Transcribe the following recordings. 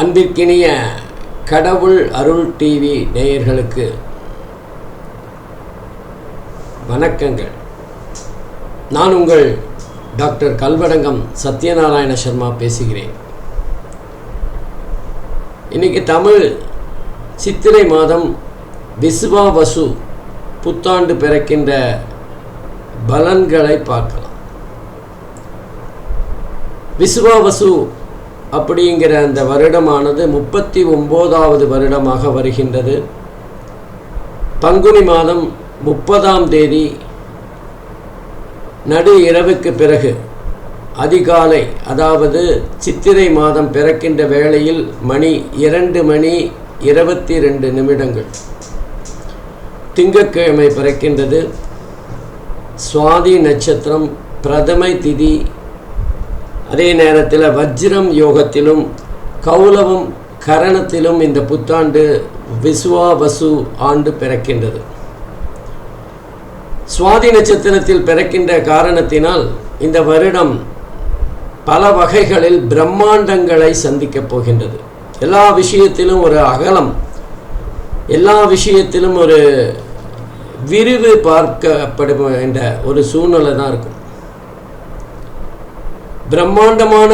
அன்பிற்கினிய கடவுள் அருள் டிவி நேயர்களுக்கு வணக்கங்கள். நான் உங்கள் டாக்டர் கல்வடங்கம் சத்யநாராயண சர்மா பேசுகிறேன். இன்னைக்கு தமிழ் சித்திரை மாதம் விசுவாவசு புத்தாண்டு பிறக்கின்ற பலன்களை பார்க்கலாம். விசுவாவசு அப்படிங்கிற அந்த வருடமானது முப்பத்தி ஒம்போதாவது வருடமாக வருகின்றது. பங்குனி மாதம் முப்பதாம் தேதி நடு இரவுக்கு பிறகு அதிகாலை அதாவது சித்திரை மாதம் பிறக்கின்ற வேளையில் மணி இரண்டு மணி இருபத்தி ரெண்டு நிமிடங்கள் திங்கட்கிழமை பிறக்கின்றது. சுவாதி நட்சத்திரம் பிரதமை திதி அதே நேரத்தில் வஜ்ரம் யோகத்திலும் கௌலவம் கரணத்திலும் இந்த புத்தாண்டு விசுவாவசு ஆண்டு பிறக்கின்றது. சுவாதி நட்சத்திரத்தில் பிறக்கின்ற காரணத்தினால் இந்த வருடம் பல வகைகளில் பிரம்மாண்டங்களை சந்திக்கப் போகின்றது. எல்லா விஷயத்திலும் ஒரு அகலம் எல்லா விஷயத்திலும் ஒரு விரிவு பார்க்கப்படுகின்ற ஒரு சூழ்நிலை தான் இருக்கும். பிரம்மாண்டமான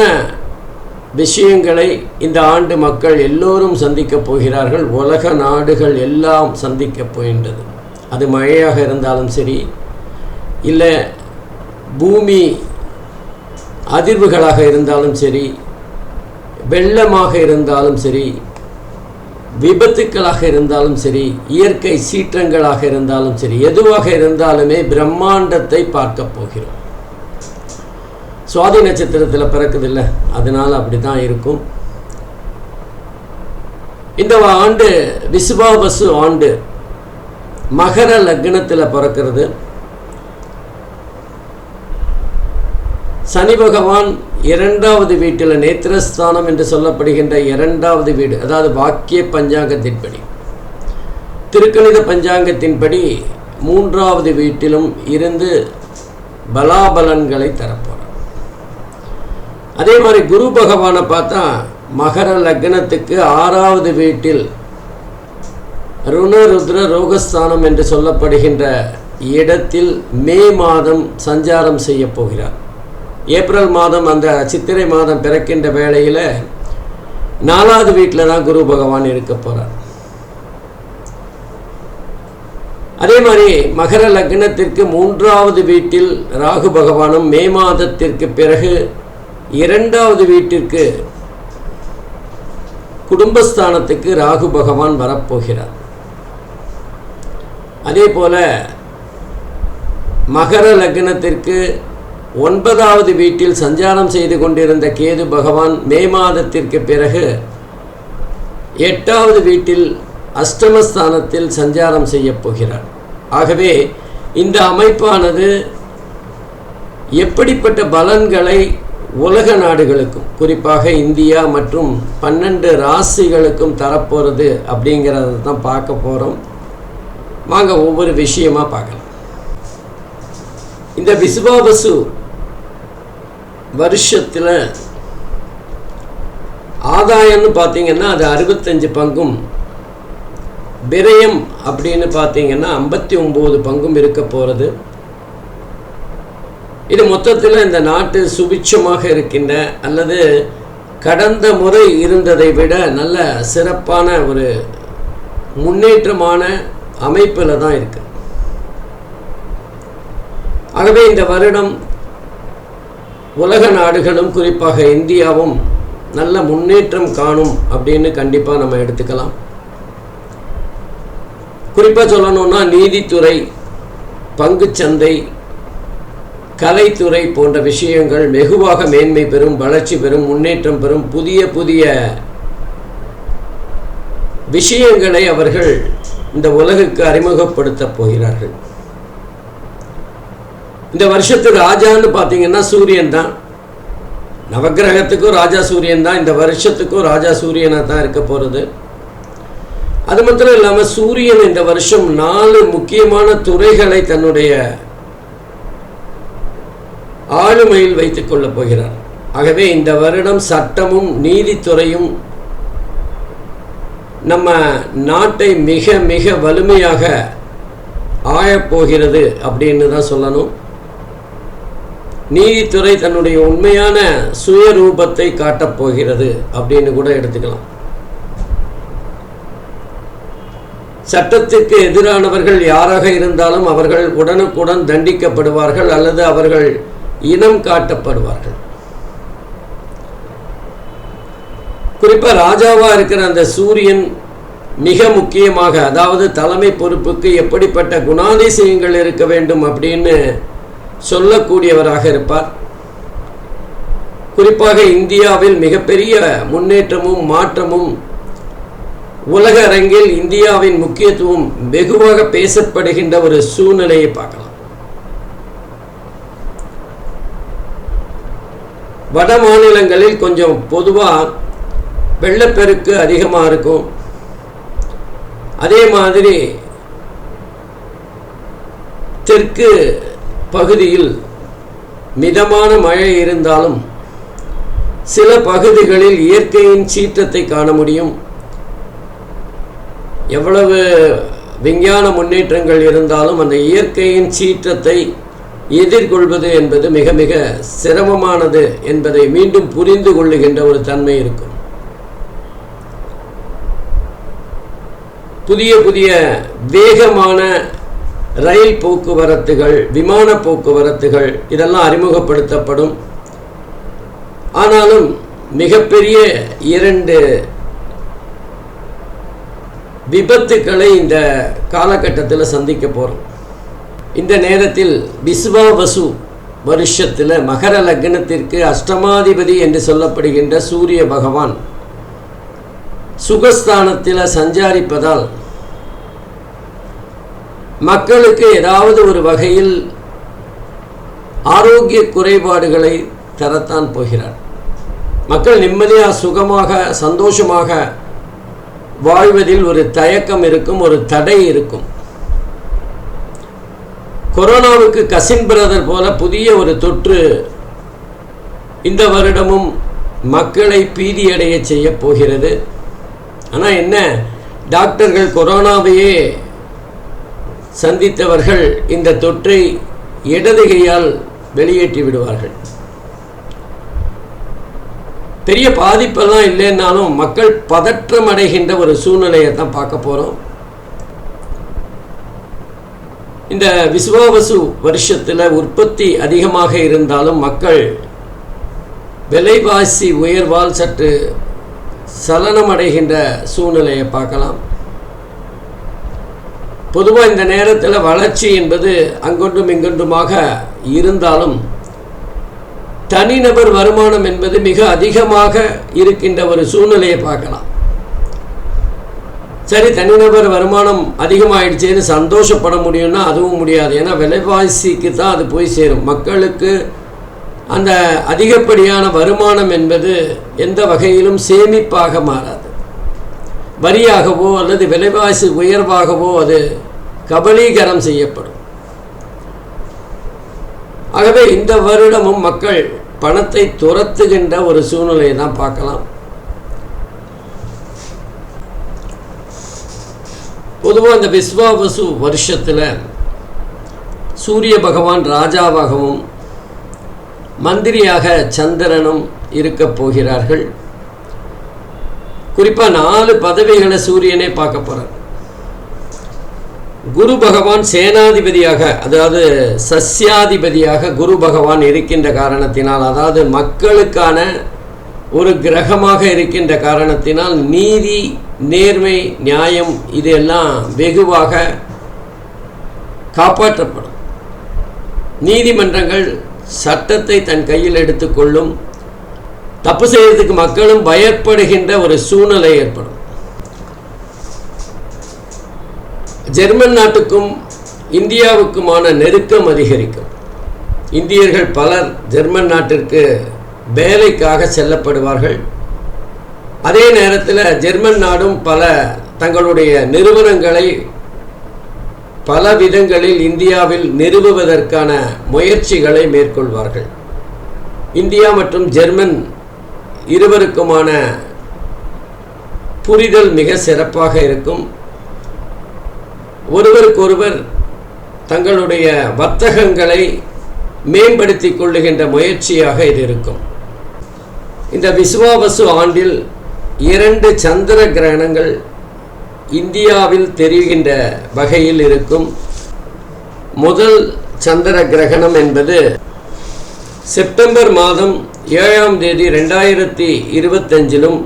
விஷயங்களை இந்த ஆண்டு மக்கள் எல்லோரும் சந்திக்கப் போகிறார்கள். உலக நாடுகள் எல்லாம் சந்திக்கப் போகின்றது. அது மழையாக இருந்தாலும் சரி இல்லை பூமி அதிர்வுகளாக இருந்தாலும் சரி வெள்ளமாக இருந்தாலும் சரி விபத்துக்களாக இருந்தாலும் சரி இயற்கை சீற்றங்களாக இருந்தாலும் சரி எதுவாக இருந்தாலுமே பிரம்மாண்டத்தை பார்க்க போகிறோம். சுவாதி நட்சத்திரத்தில் பிறக்குதில்லை அதனால் அப்படி தான் இருக்கும். இந்த ஆண்டு விசுவாவசு ஆண்டு மகர லக்னத்தில் பிறக்கிறது. சனி பகவான் இரண்டாவது வீட்டில் நேத்திரஸ்தானம் என்று சொல்லப்படுகின்ற இரண்டாவது வீடு அதாவது வாக்கிய பஞ்சாங்கத்தின்படி திருக்கணித பஞ்சாங்கத்தின்படி மூன்றாவது வீட்டிலும் இருந்து பலாபலன்களை தரப்போம் அதே மாதிரி குரு பகவானை பார்த்தா மகர லக்னத்துக்கு ஆறாவது வீட்டில் ருணருத்ர ரோகஸ்தானம் என்று சொல்லப்படுகின்ற இடத்தில் மே மாதம் சஞ்சாரம் செய்ய போகிறார். ஏப்ரல் மாதம் அந்த சித்திரை மாதம் பிறக்கின்ற வேளையில் நாலாவது வீட்டில் தான் குரு பகவான் இருக்க போகிறார் அதே மாதிரி மகர லக்னத்திற்கு மூன்றாவது வீட்டில் ராகு பகவானும் மே மாதத்திற்கு பிறகு இரண்டாவது வீட்டிற்கு குடும்பஸ்தானத்துக்கு ராகு பகவான் வரப்போகிறார். அதே போல மகர லக்னத்திற்கு ஒன்பதாவது வீட்டில் சஞ்சாரம் செய்து கொண்டிருந்த கேது பகவான் மே மாதத்திற்கு பிறகு எட்டாவது வீட்டில் அஷ்டமஸ்தானத்தில் சஞ்சாரம் செய்யப் போகிறார். ஆகவே இந்த அமைப்பானது எப்படிப்பட்ட பலன்களை உலக நாடுகளுக்கும் குறிப்பாக இந்தியா மற்றும் பன்னெண்டு ராசிகளுக்கும் தரப்போகிறது அப்படிங்கிறத தான் பார்க்க போகிறோம் வாங்க ஒவ்வொரு விஷயமாக பார்க்கலாம். இந்த விசுவாபசு வருஷத்தில் ஆதாயம்னு பார்த்தீங்கன்னா அது அறுபத்தஞ்சு பங்கும் விரயம் அப்படின்னு பார்த்தீங்கன்னா ஐம்பத்தி ஒம்பது பங்கும் இருக்க போகிறது இது மொத்தத்தில் இந்த நாட்டு சுபிட்சமாக இருக்கின்ற அல்லது கடந்த முறை இருந்ததை விட நல்ல சிறப்பான ஒரு முன்னேற்றமான அமைப்பில் தான் இருக்கு. ஆகவே இந்த வருடம் உலக நாடுகளும் குறிப்பாக இந்தியாவும் நல்ல முன்னேற்றம் காணும் அப்படின்னு கண்டிப்பாக நம்ம எடுத்துக்கலாம். குறிப்பாக சொல்லணும்னா நீதித்துறை பங்குச்சந்தை கலைத்துறை போன்ற விஷயங்கள் வெகுவாக மேன்மை பெறும் வளர்ச்சி பெறும் முன்னேற்றம் பெறும் புதிய புதிய விஷயங்களை அவர்கள் இந்த உலகுக்கு அறிமுகப்படுத்த போகிறார்கள். இந்த வருஷத்துக்கு ராஜான்னு பார்த்தீங்கன்னா சூரியன் தான். நவகிரகத்துக்கும் ராஜா சூரியன் தான். இந்த வருஷத்துக்கும் ராஜா சூரியனாக தான் இருக்க போகிறது அது மாத்திரம் இல்லாமல் சூரியன் இந்த வருஷம் நாலு முக்கியமான துறைகளை தன்னுடைய ஆளுமையில் வைத்துக் கொள்ளப் போகிறார். ஆகவே இந்த வருடம் சட்டமும் நீதித்துறையும் நம்ம நாட்டை மிக மிக வலிமையாக ஆயப்போகிறது அப்படின்னு தான் சொல்லணும். நீதித்துறை தன்னுடைய உண்மையான சுயரூபத்தை காட்டப் போகிறது அப்படின்னு கூட எடுத்துக்கலாம். சட்டத்திற்கு எதிரானவர்கள் யாராக இருந்தாலும் அவர்கள் உடனுக்குடன் தண்டிக்கப்படுவார்கள் அல்லது அவர்கள் இனம் காட்டப்படுவார்கள். குறிப்பாக ராஜாவா இருக்கிற அந்த சூரியன் மிக முக்கியமாக அதாவது தலைமை பொறுப்புக்கு எப்படிப்பட்ட குணாதிசயங்கள் இருக்க வேண்டும் அப்படின்னு சொல்லக்கூடியவராக இருப்பார். குறிப்பாக இந்தியாவில் மிகப்பெரிய முன்னேற்றமும் மாற்றமும் உலக அரங்கில் இந்தியாவின் முக்கியத்துவம் வெகுவாக பேசப்படுகின்ற ஒரு சூழ்நிலையை பார்க்கலாம். வட மாநிலங்களில் கொஞ்சம் பொதுவாக வெள்ளப்பெருக்கு அதிகமாக இருக்கும். அதே மாதிரி தெற்கு பகுதியில் மிதமான மழை இருந்தாலும் சில பகுதிகளில் இயற்கையின் சீற்றத்தை காண முடியும். எவ்வளவு விஞ்ஞான முன்னேற்றங்கள் இருந்தாலும் அந்த இயற்கையின் சீற்றத்தை எதிர்கொள்வது என்பது மிக மிக சிரமமானது என்பதை மீண்டும் புரிந்து கொள்ளுகின்ற ஒரு தன்மை இருக்கும். புதிய புதிய வேகமான ரயில் போக்குவரத்துகள் விமான போக்குவரத்துகள் இதெல்லாம் அறிமுகப்படுத்தப்படும். ஆனாலும் மிகப்பெரிய இரண்டு விபத்துக்களை இந்த காலகட்டத்தில் சந்திக்க போகிறோம் இந்த நேரத்தில் பிஸ்வா வசு வருஷத்தில் மகர லக்னத்திற்கு அஷ்டமாதிபதி என்று சொல்லப்படுகின்ற சூரிய பகவான் சுகஸ்தானத்தில் சஞ்சாரிப்பதால் மக்களுக்கு ஏதாவது ஒரு வகையில் ஆரோக்கிய குறைபாடுகளை தரத்தான் போகிறார். மக்கள் நிம்மதியாக சுகமாக சந்தோஷமாக வாழ்வதில் ஒரு தயக்கம் இருக்கும் ஒரு தடை இருக்கும். கொரோனாவுக்கு கசின் பிரதர் போல புதிய ஒரு தொற்று இந்த வருடமும் மக்களை பீதியடைய செய்ய போகிறது. ஆனால் என்ன? டாக்டர்கள் கொரோனாவையே சந்தித்தவர்கள் இந்த தொற்றை இடது கையால் வெளியேற்றி விடுவார்கள். பெரிய பாதிப்பெல்லாம் இல்லைன்னாலும் மக்கள் பதற்றம் அடைகின்ற ஒரு சூழ்நிலையை தான் பார்க்க போகிறோம் இந்த விசுவாவசு வருஷத்தில் உற்பத்தி அதிகமாக இருந்தாலும் மக்கள் விலைவாசி உயர்வால் சற்று சலனம் அடைகின்ற சூழ்நிலையை பார்க்கலாம். பொதுவாக இந்த நேரத்தில் வளர்ச்சி என்பது அங்கொன்றும் இங்கொன்றுமாக இருந்தாலும் தனிநபர் வருமானம் என்பது மிக அதிகமாக இருக்கின்ற ஒரு சூழ்நிலையை பார்க்கலாம். சரி தனிநபர் வருமானம் அதிகமாகிடுச்சேன்னு சந்தோஷப்பட முடியும்னா அதுவும் முடியாது. ஏன்னா விலைவாசிக்கு தான் அது போய் சேரும். மக்களுக்கு அந்த அதிகப்படியான வருமானம் என்பது எந்த வகையிலும் சேமிப்பாக மாறாது. வரியாகவோ அல்லது விலைவாசி உயர்வாகவோ அது கபலீகரம் செய்யப்படும். ஆகவே இந்த வருடமும் மக்கள் பணத்தை துரத்துகின்ற ஒரு சூழ்நிலையை தான் பார்க்கலாம். பொதுவாக இந்த விஸ்வாவசு வருஷத்தில் சூரிய பகவான் ராஜாவாகவும் மந்திரியாக சந்திரனும் இருக்க போகிறார்கள். குறிப்பாக நாலு பதவிகளை சூரியனே பார்க்க போகிறார் குரு பகவான் சேனாதிபதியாக அதாவது சஸ்யாதிபதியாக குரு பகவான் இருக்கின்ற காரணத்தினால் அதாவது மக்களுக்கான ஒரு கிரகமாக இருக்கின்ற காரணத்தினால் நீதி நேர்மை நியாயம் இதெல்லாம் வெகுவாக காப்பாற்றப்படும். நீதிமன்றங்கள் சட்டத்தை தன் கையில் எடுத்துக்கொள்ளும் தப்பு செய்யறதுக்கு மக்களும் பயப்படுகின்ற ஒரு சூழ்நிலை ஏற்படும். ஜெர்மன் நாட்டுக்கும் இந்தியாவுக்குமான நெருக்கம் அதிகரிக்கும். இந்தியர்கள் பலர் ஜெர்மன் நாட்டிற்கு வேலைக்காக செல்லப்படுவார்கள். அதே நேரத்தில் ஜெர்மன் நாடும் பல தங்களுடைய நிறுவனங்களை பல விதங்களில் இந்தியாவில் நிறுவுவதற்கான முயற்சிகளை மேற்கொள்வார்கள். இந்தியா மற்றும் ஜெர்மன் இருவருக்குமான புரிதல் மிக சிறப்பாக இருக்கும். ஒருவருக்கொருவர் தங்களுடைய வர்த்தகங்களை மேம்படுத்திக் கொள்ளுகின்ற முயற்சியாக இது இருக்கும். இந்த விஸ்வாவசு ஆண்டில் இரண்டு சந்திர கிரகணங்கள் இந்தியாவில் தெரிகின்ற வகையில் இருக்கும். முதல் சந்திர கிரகணம் என்பது செப்டம்பர் மாதம் ஏழாம் தேதி ரெண்டாயிரத்தி இருபத்தஞ்சிலும்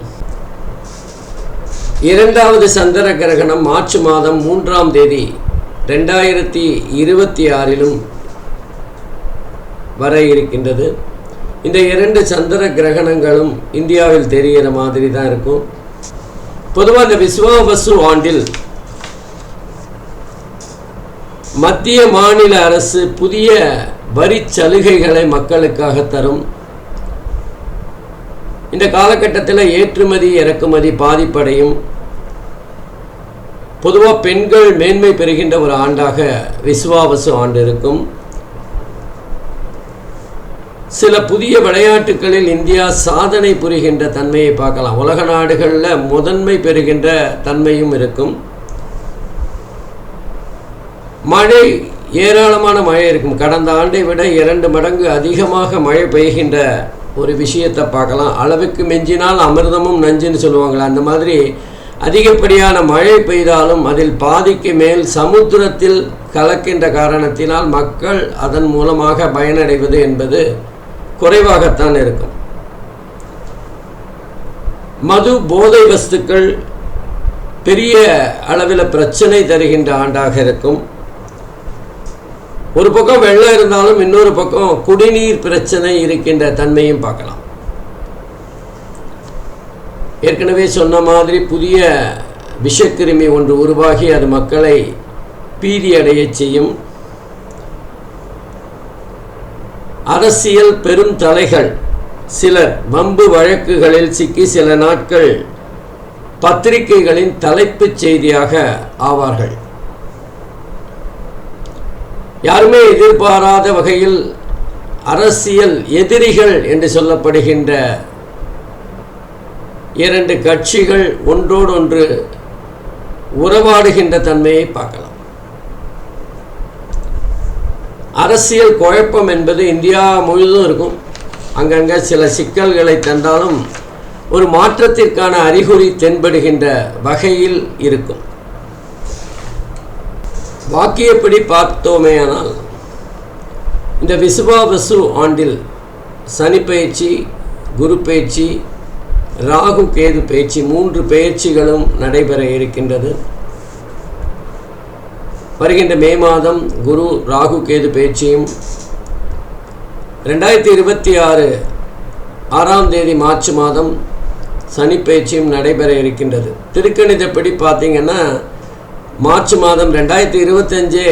இரண்டாவது சந்திர கிரகணம் மார்ச் மாதம் மூன்றாம் தேதி ரெண்டாயிரத்தி இருபத்தி ஆறிலும் வர இருக்கின்றது. இந்த இரண்டு சந்திர கிரகணங்களும் இந்தியாவில் தெரிகிற மாதிரி தான் இருக்கும். பொதுவாக இந்த விஸ்வாவசு ஆண்டில் மத்திய மாநில அரசு புதிய வரி சலுகைகளை மக்களுக்காக தரும். இந்த காலகட்டத்தில் ஏற்றுமதி இறக்குமதி பாதிப்படையும். பொதுவாக பெண்கள் மேன்மை பெறுகின்ற ஒரு ஆண்டாக விஸ்வாவசு ஆண்டு இருக்கும். சில புதிய விளையாட்டுகளில் இந்தியா சாதனை புரிகின்ற தன்மையை பார்க்கலாம். உலக நாடுகளில் முதன்மை பெறுகின்ற தன்மையும் இருக்கும். மழை ஏராளமான மழை இருக்கும். கடந்த ஆண்டை விட இரண்டு மடங்கு அதிகமாக மழை பெய்கின்ற ஒரு விஷயத்தை பார்க்கலாம். அளவுக்கு மிஞ்சினால் அமிர்தமும் நஞ்சுன்னு சொல்லுவாங்களே அந்த மாதிரி அதிகப்படியான மழை பெய்தாலும் அதில் பாதிக்கு மேல் சமுத்திரத்தில் கலக்கின்ற காரணத்தினால் மக்கள் அதன் மூலமாக பயனடைவது என்பது குறைவாகத்தான் இருக்கும். மது போதை வஸ்துக்கள் பெரிய அளவில் பிரச்சனை தருகின்ற ஆண்டாக இருக்கும். ஒரு பக்கம் வெள்ளம் இருந்தாலும் இன்னொரு பக்கம் குடிநீர் பிரச்சனை இருக்கின்ற தன்மையும் பார்க்கலாம். ஏற்கனவே சொன்ன மாதிரி புதிய விஷக்கிருமி ஒன்று உருவாகி அது மக்களை பீதி அடையச் செய்யும். அரசியல் பெரும் தலைகள். சிலர் வம்பு வழக்குகளில் சிக்கி சில நாட்கள் பத்திரிகைகளின் தலைப்புச் செய்தியாக ஆவார்கள். யாருமே எதிர்பாராத வகையில் அரசியல் எதிரிகள் என்று சொல்லப்படுகின்ற இரண்டு கட்சிகள் ஒன்றோடொன்று உறவாடுகின்ற தன்மையை பார்க்கலாம். அரசியல் குழப்பம் என்பது இந்தியா முழுதும் இருக்கும். அங்கங்கே சில சிக்கல்களை தந்தாலும் ஒரு மாற்றத்திற்கான அறிகுறி தென்படுகின்ற வகையில் இருக்கும். வாக்கியப்படி பார்த்தோமேயானால் இந்த விசுவா விசு ஆண்டில் சனி பயிற்சி குரு பயிற்சி ராகு கேது பயிற்சி மூன்று பயிற்சிகளும் நடைபெற இருக்கின்றது. வருகின்ற மே மாதம் குரு ராகு கேது பேச்சையும் ரெண்டாயிரத்தி இருபத்தி ஆறு ஆறாம் தேதி மார்ச் மாதம் சனி பேச்சையும் நடைபெற இருக்கின்றது. திருக்கணிதப்படி பார்த்தீங்கன்னா மார்ச் மாதம் ரெண்டாயிரத்தி இருபத்தஞ்சே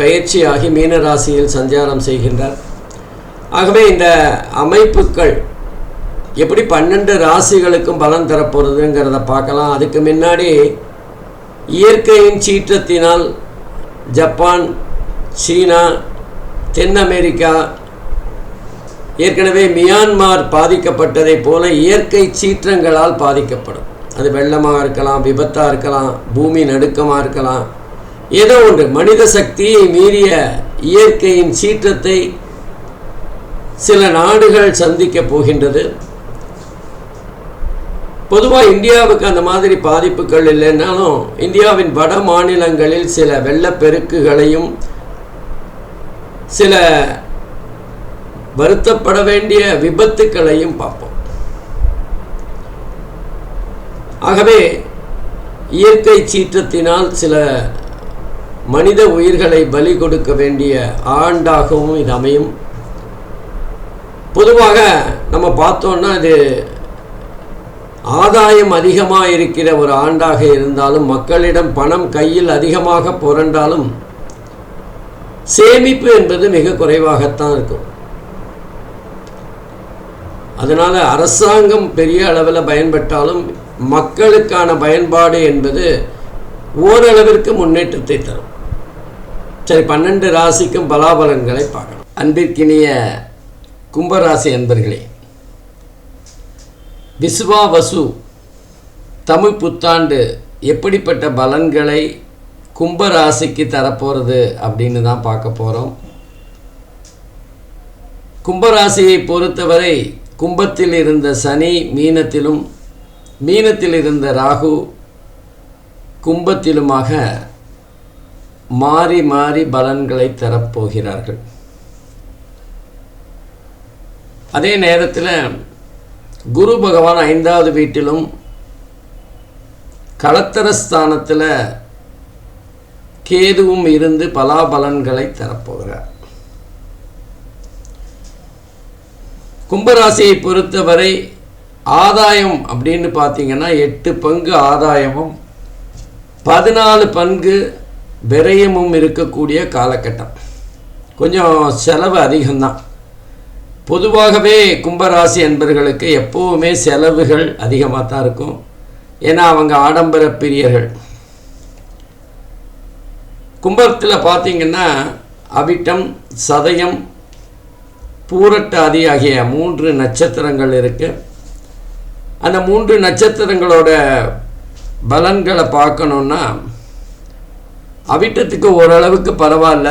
பயிற்சியாகி மீன ராசியில் சஞ்சாரம் செய்கின்றார். ஆகவே இந்த அமைப்புகள் எப்படி பன்னெண்டு ராசிகளுக்கும் பலன் தரப்போகிறதுங்கிறத பார்க்கலாம். அதுக்கு முன்னாடி இயற்கையின் சீற்றத்தினால் ஜப்பான் சீனா தென் அமெரிக்கா ஏற்கனவே மியான்மார் பாதிக்கப்பட்டதைப் போல இயற்கை சீற்றங்களால் பாதிக்கப்படும். அது வெள்ளமாக இருக்கலாம் விபத்தாக இருக்கலாம் பூமி நடுக்கமாக இருக்கலாம். ஏதோ ஒன்று மனித சக்தியை மீறிய இயற்கையின் சீற்றத்தை சில நாடுகள் சந்திக்கப் போகின்றது. பொதுவாக இந்தியாவுக்கு அந்த மாதிரி பாதிப்புகள் இல்லைன்னாலும் இந்தியாவின் வட மாநிலங்களில் சில வெள்ளப்பெருக்குகளையும் சில வருத்தப்பட வேண்டிய விபத்துக்களையும் பார்ப்போம். ஆகவே இயற்கை சீற்றத்தினால் சில மனித உயிர்களை பலி கொடுக்க வேண்டிய ஆண்டாகவும் இது அமையும். பொதுவாக நம்ம பார்த்தோன்னா இது ஆதாயம் அதிகமாக இருக்கிற ஒரு ஆண்டாக இருந்தாலும் மக்களிடம் பணம் கையில் அதிகமாக புரண்டாலும் சேமிப்பு என்பது மிக குறைவாகத்தான் இருக்கும். அதனால் அரசாங்கம் பெரிய அளவில் பயன்பட்டாலும் மக்களுக்கான பயன்பாடு என்பது ஓரளவிற்கு முன்னேற்றத்தை தரும். சரி பன்னெண்டு ராசிக்கும் பலாபலன்களை பார்க்கலாம் அன்பிற்கினிய கும்பராசி அன்பர்களே விஸ்வாவசு தமிழ் புத்தாண்டு எப்படிப்பட்ட பலன்களை கும்பராசிக்கு தரப்போகிறது அப்படின்னு தான் பார்க்க போகிறோம் கும்பராசியை பொறுத்தவரை கும்பத்தில் இருந்த சனி மீனத்திலும் மீனத்தில் இருந்த ராகு கும்பத்திலுமாக மாறி மாறி பலன்களை தரப்போகிறார்கள். அதே நேரத்தில் குரு பகவான் ஐந்தாவது வீட்டிலும் களத்தரஸ்தானத்தில் கேதுவும் இருந்து பலாபலன்களை தரப்போகிறார். கும்பராசியை பொறுத்தவரை ஆதாயம் அப்படின்னு பார்த்தீங்கன்னா எட்டு பங்கு ஆதாயமும் பதினாலு பங்கு விரயமும் இருக்கக்கூடிய காலகட்டம். கொஞ்சம் செலவு அதிகம்தான். பொதுவாகவே கும்பராசி என்பர்களுக்கு எப்போவுமே செலவுகள் அதிகமாக தான் இருக்கும். ஏன்னா அவங்க ஆடம்பர பிரியர்கள். கும்பத்தில் பார்த்தீங்கன்னா அவிட்டம் சதயம் பூரட்டாதி ஆகிய மூன்று நட்சத்திரங்கள் இருக்கு. அந்த மூன்று நட்சத்திரங்களோட பலன்களை பார்க்கணுன்னா அவிட்டத்துக்கு ஓரளவுக்கு பரவாயில்ல.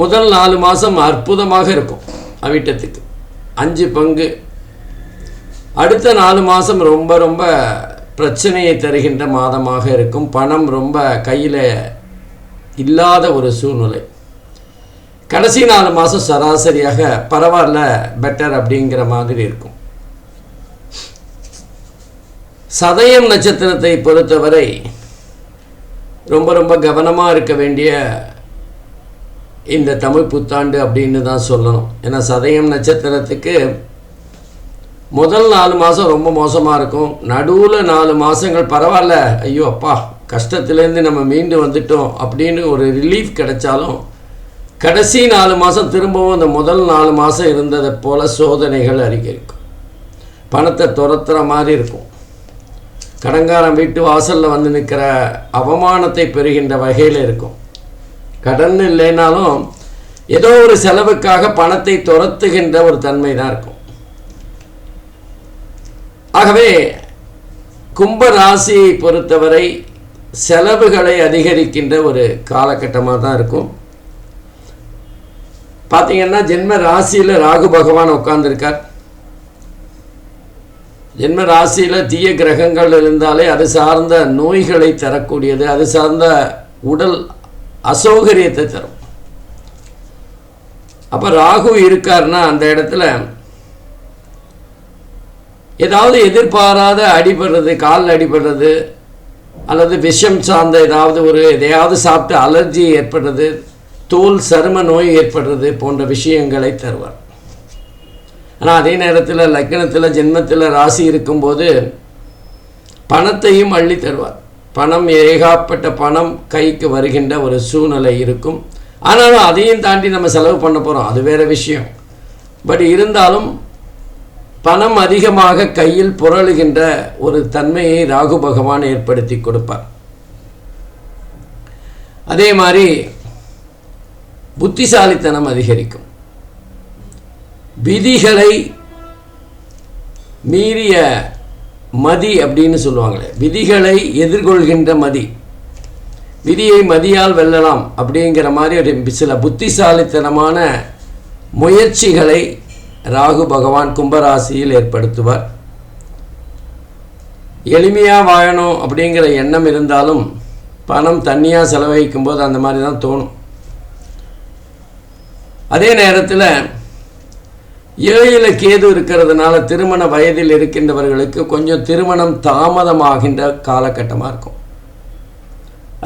முதல் நாலு மாதம் அற்புதமாக இருக்கும் அவிட்டத்துக்கு. அஞ்சு பங்கு. அடுத்த நாலு மாதம் ரொம்ப ரொம்ப பிரச்சனையை தருகின்ற மாதமாக இருக்கும். பணம் ரொம்ப கையில் இல்லாத ஒரு சூழ்நிலை. கடைசி நாலு மாதம் சராசரியாக பரவாயில்ல பெட்டர் அப்படிங்கிற மாதிரி இருக்கும். சதயம் நட்சத்திரத்தை பொறுத்தவரை ரொம்ப ரொம்ப கவனமாக இருக்க வேண்டிய இந்த தமிழ் புத்தாண்டு அப்படின்னு தான் சொல்லணும். ஏன்னா சதயம் நட்சத்திரத்துக்கு முதல் நாலு மாதம் ரொம்ப மோசமாக இருக்கும். நடுவில் நாலு மாதங்கள் பரவாயில்ல. ஐயோ அப்பா கஷ்டத்துலேருந்து நம்ம மீண்டு வந்துட்டோம் அப்படின்னு ஒரு ரிலீஃப் கிடைச்சாலும் கடைசி நாலு மாதம் திரும்பவும் அந்த முதல் நாலு மாதம் இருந்ததை போல் சோதனைகள் அதிகரிக்கும். பணத்தை துரத்துகிற மாதிரி இருக்கும். கடங்காரன் வீட்டு வாசலில் வந்து நிற்கிற அவமானத்தை பெறுகின்ற வகையில் இருக்கும். கடன் இல்லைனாலும் ஏதோ ஒரு செலவுக்காக பணத்தை துரத்துகின்ற ஒரு தன்மை தான் இருக்கும். ஆகவே கும்ப ராசியை பொறுத்தவரை செலவுகளை அதிகரிக்கின்ற ஒரு காலகட்டமாக தான் இருக்கும். பார்த்தீங்கன்னா ஜென்ம ராசியில் ராகு பகவான் உட்கார்ந்துருக்கார். ஜென்ம ராசியில் தீய கிரகங்கள் இருந்தாலே அது சார்ந்த நோய்களை தரக்கூடியது அது சார்ந்த உடல் அசௌகரியத்தை தரும். அப்போ ராகு இருக்காருன்னா அந்த இடத்துல ஏதாவது எதிர்பாராத அடிபடுறது காலில் அடிபடுறது அல்லது விஷம் சார்ந்த ஏதாவது ஒரு எதையாவது சாப்பிட்டு அலர்ஜி ஏற்படுறது தோல் சரும நோய் ஏற்படுறது போன்ற விஷயங்களை தருவார். ஆனால் அதே நேரத்தில் லக்னத்தில் ஜென்மத்தில் ராசி இருக்கும்போது பணத்தையும் அள்ளி தருவார். பணம் ஏகாப்பட்ட பணம் கைக்கு வருகின்ற ஒரு சூழ்நிலை இருக்கும். ஆனாலும் அதையும் தாண்டி நம்ம செலவு பண்ண போகிறோம் அது வேறு விஷயம். பட் இருந்தாலும் பணம் அதிகமாக கையில் புரளுகின்ற ஒரு தன்மையை ராகு பகவான் ஏற்படுத்தி கொடுப்பார். அதே மாதிரி புத்திசாலித்தனம் அதிகரிக்கும். விதிகளை மீறிய மதி அப்படின்னு சொல்லுவாங்களே. விதிகளை எதிர்கொள்கின்ற மதி. விதியை மதியால் வெல்லலாம் அப்படிங்கிற மாதிரி ஒரு சில புத்திசாலித்தனமான முயற்சிகளை ராகு பகவான் கும்பராசியில் ஏற்படுத்துவார். எளிமையாக வாழணும் அப்படிங்கிற எண்ணம் இருந்தாலும் பணம் தண்ணியாக செலவழிக்கும் போது அந்த மாதிரி தான் தோணும். அதே நேரத்தில் ஏழில கேது இருக்கிறதுனால திருமண வயதில் இருக்கின்றவர்களுக்கு கொஞ்சம் திருமணம் தாமதமாகின்ற காலகட்டமாக இருக்கும்.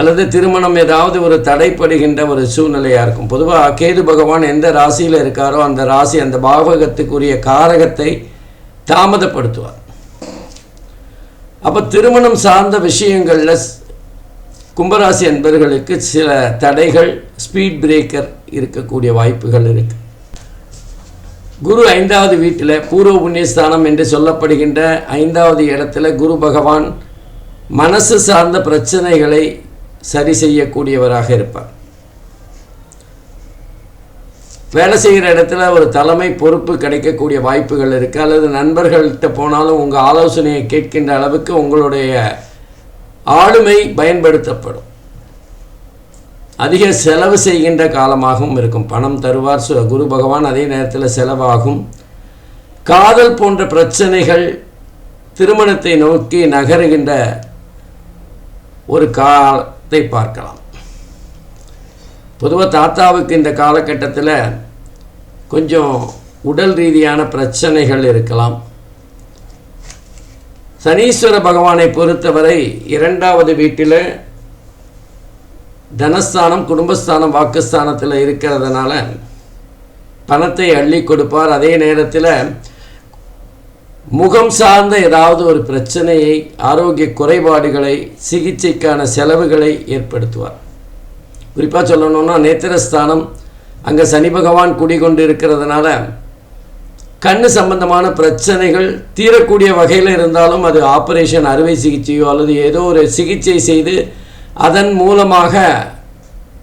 அல்லது திருமணம் ஏதாவது ஒரு தடைப்படுகின்ற ஒரு சூழ்நிலையாக இருக்கும். பொதுவாக கேது பகவான் எந்த ராசியில் இருக்காரோ அந்த ராசி அந்த பாவகத்துக்குரிய காரகத்தை தாமதப்படுத்துவார். அப்போ திருமணம் சார்ந்த விஷயங்களில் கும்பராசி என்பவர்களுக்கு சில தடைகள் ஸ்பீட் பிரேக்கர் இருக்கக்கூடிய வாய்ப்புகள் இருக்குது குரு ஐந்தாவது வீட்டில் பூர்வ புண்ணியஸ்தானம் என்று சொல்லப்படுகின்ற ஐந்தாவது இடத்துல குரு பகவான் மனசு சார்ந்த பிரச்சனைகளை சரி செய்யக்கூடியவராக இருப்பார். வேலை செய்கிற இடத்துல ஒரு தலைமை பொறுப்பு கிடைக்கக்கூடிய வாய்ப்புகள் இருக்குது அல்லது நண்பர்கள்ட்ட போனாலும் உங்கள் ஆலோசனையை கேட்கின்ற அளவுக்கு உங்களுடைய ஆளுமை பயன்படுத்தப்படும். அதிக செலவு செய்கின்ற காலமாகவும் இருக்கும். பணம் தருவார். குரு பகவான் அதே நேரத்தில் செலவாகும். காதல் போன்ற பிரச்சனைகள் திருமணத்தை நோக்கி நகருகின்ற ஒரு காலத்தை பார்க்கலாம். பொதுவாக தாத்தாவுக்கு இந்த காலகட்டத்தில் கொஞ்சம் உடல் ரீதியான பிரச்சனைகள் இருக்கலாம். சனீஸ்வர பகவானை பொறுத்தவரை இரண்டாவது வீட்டில் தனஸ்தானம் குடும்பஸ்தானம் வாக்குஸ்தானத்தில் இருக்கிறதுனால பணத்தை அள்ளி கொடுப்பார். அதே நேரத்தில் முகம் சார்ந்த ஏதாவது ஒரு பிரச்சனையை ஆரோக்கிய குறைபாடுகளை சிகிச்சைக்கான செலவுகளை ஏற்படுத்துவார். குறிப்பாக சொல்லணும்னா நேத்திரஸ்தானம் அங்கே சனி பகவான் குடிகொண்டு இருக்கிறதுனால கண்ணு சம்பந்தமான பிரச்சனைகள் தீரக்கூடிய வகையில் இருந்தாலும் அது ஆபரேஷன் அறுவை சிகிச்சையோ அல்லது ஏதோ ஒரு சிகிச்சை செய்து அதன் மூலமாக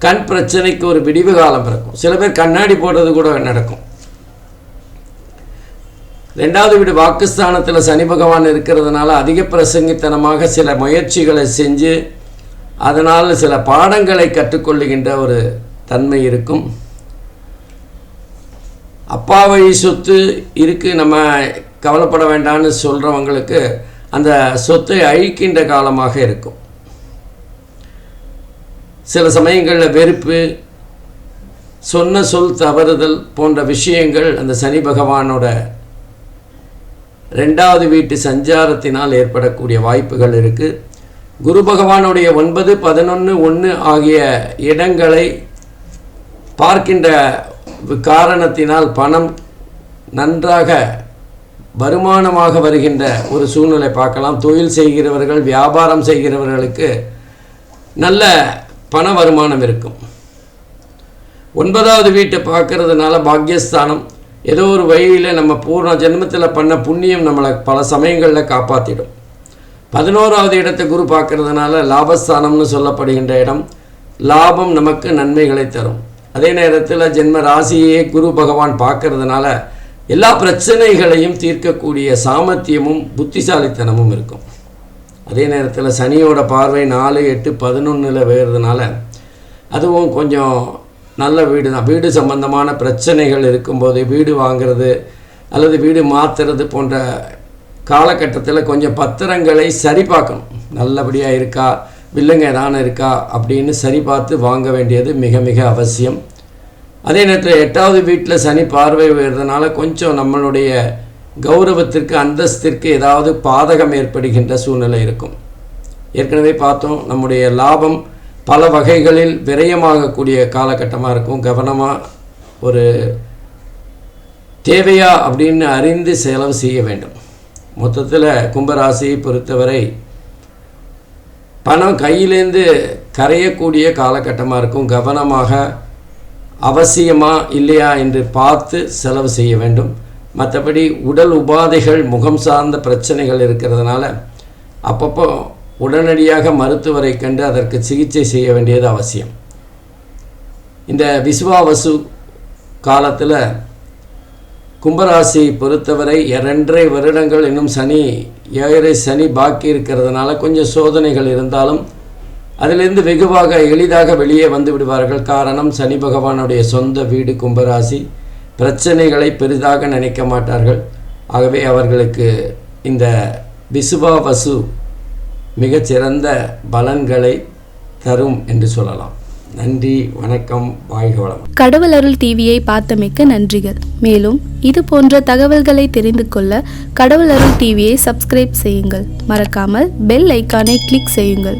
கண் பிரச்சனைக்கு ஒரு விடிவு காலம் பிறக்கும். சில பேர் கண்ணாடி போடுறது கூட நடக்கும். ரெண்டாவது வீடு வாக்குஸ்தானத்தில் சனி பகவான் இருக்கிறதுனால அதிக பிரசங்கித்தனமாக சில முயற்சிகளை செஞ்சு அதனால் சில பாடங்களை கற்றுக்கொள்ளுகின்ற ஒரு தன்மை இருக்கும். அப்பா வழி சொத்து இருக்குது நம்ம கவலைப்பட வேண்டாம்னு சொல்கிறவங்களுக்கு அந்த சொத்தை அழிக்கின்ற காலமாக இருக்கும். சில சமயங்களில் வெறுப்பு சொன்ன சொல் தவறுதல் போன்ற விஷயங்கள் அந்த சனி பகவானோட ரெண்டாவது வீட்டு சஞ்சாரத்தினால் ஏற்படக்கூடிய வாய்ப்புகள் இருக்குது குரு பகவானுடைய ஒன்பது பதினொன்று ஒன்று ஆகிய இடங்களை பார்க்கின்ற காரணத்தினால் பணம் நன்றாக வருமானமாக வருகின்ற ஒரு சூழ்நிலை பார்க்கலாம். தொழில் செய்கிறவர்கள் வியாபாரம் செய்கிறவர்களுக்கு நல்ல பண வருமானம் இருக்கும். ஒன்பதாவது வீட்டை பார்க்கறதுனால பாக்யஸ்தானம். ஏதோ ஒரு வழியில் நம்ம பூர்ண ஜென்மத்தில் பண்ண புண்ணியம் நம்மளை பல சமயங்களில் காப்பாற்றிடும் பதினோராவது இடத்தை குரு பார்க்கறதுனால லாபஸ்தானம்னு சொல்லப்படுகின்ற இடம் லாபம் நமக்கு நன்மைகளை தரும். அதே நேரத்தில் ஜென்ம ராசியே குரு பகவான் பார்க்கறதுனால எல்லா பிரச்சனைகளையும் தீர்க்கக்கூடிய சாமர்த்தியமும் புத்திசாலித்தனமும் இருக்கும். அதே நேரத்தில் சனியோட பார்வை நாலு எட்டு பதினொன்றில் வேறதுனால அதுவும் கொஞ்சம் நல்ல வீடு தான் வீடு சம்பந்தமான பிரச்சனைகள் இருக்கும்போது வீடு வாங்குறது அல்லது வீடு மாற்றுறது போன்ற காலகட்டத்தில் கொஞ்சம் பத்திரங்களை சரி பார்க்கணும் நல்லபடியாக இருக்கா? வில்லுங்க ஏதான இருக்கா? அப்படின்னு சரி பார்த்து வாங்க வேண்டியது மிக மிக அவசியம். அதே நேரத்தில் எட்டாவது வீட்டில் சனி பார்வை வருதுனால கொஞ்சம் நம்மளுடைய கௌரவத்திற்கு அந்தஸ்திற்கு ஏதாவது பாதகம் ஏற்படுகின்ற சூழ்நிலை இருக்கும். ஏற்கனவே பார்த்தோம் நம்முடைய லாபம் பல வகைகளில் விரயமாகக்கூடிய காலகட்டமாக இருக்கும். கவனமாக ஒரு தேவையா அப்படின்னு அறிந்து செலவு செய்ய வேண்டும். மொத்தத்தில் கும்பராசியை பொறுத்தவரை பணம் கையிலேருந்து கரையக்கூடிய காலகட்டமாக இருக்கும். கவனமாக அவசியமா இல்லையா என்று பார்த்து செலவு செய்ய வேண்டும். மற்றபடி உடல் உபாதைகள் முகம் சார்ந்த பிரச்சனைகள் இருக்கிறதுனால அப்பப்போ உடனடியாக மருத்துவரை கண்டு அதற்கு சிகிச்சை செய்ய வேண்டியது அவசியம். இந்த விசுவாவசு காலத்தில் கும்பராசியை பொறுத்தவரை இரண்டரை வருடங்கள் இன்னும் சனி ஏழரை சனி பாக்கி இருக்கிறதுனால கொஞ்சம் சோதனைகள் இருந்தாலும் அதிலிருந்து வெகுவாக எளிதாக வெளியே வந்து விடுவார்கள். காரணம் சனி பகவானுடைய சொந்த வீடு கும்பராசி. பிரச்சனைகளை பெரிதாக நினைக்க மாட்டார்கள். ஆகவே அவர்களுக்கு இந்த விசுவாவசு மிகச்சிறந்த பலன்களை தரும் என்று சொல்லலாம். நன்றி வணக்கம் வாழ்க வளம் கடவுள் அருள் டிவியை பார்த்தமைக்க நன்றிகள். மேலும் இது போன்ற தகவல்களை தெரிந்து கொள்ள கடவுள் அருள் டிவியை சப்ஸ்கிரைப் செய்யுங்கள். மறக்காமல் பெல் ஐக்கானை கிளிக் செய்யுங்கள்.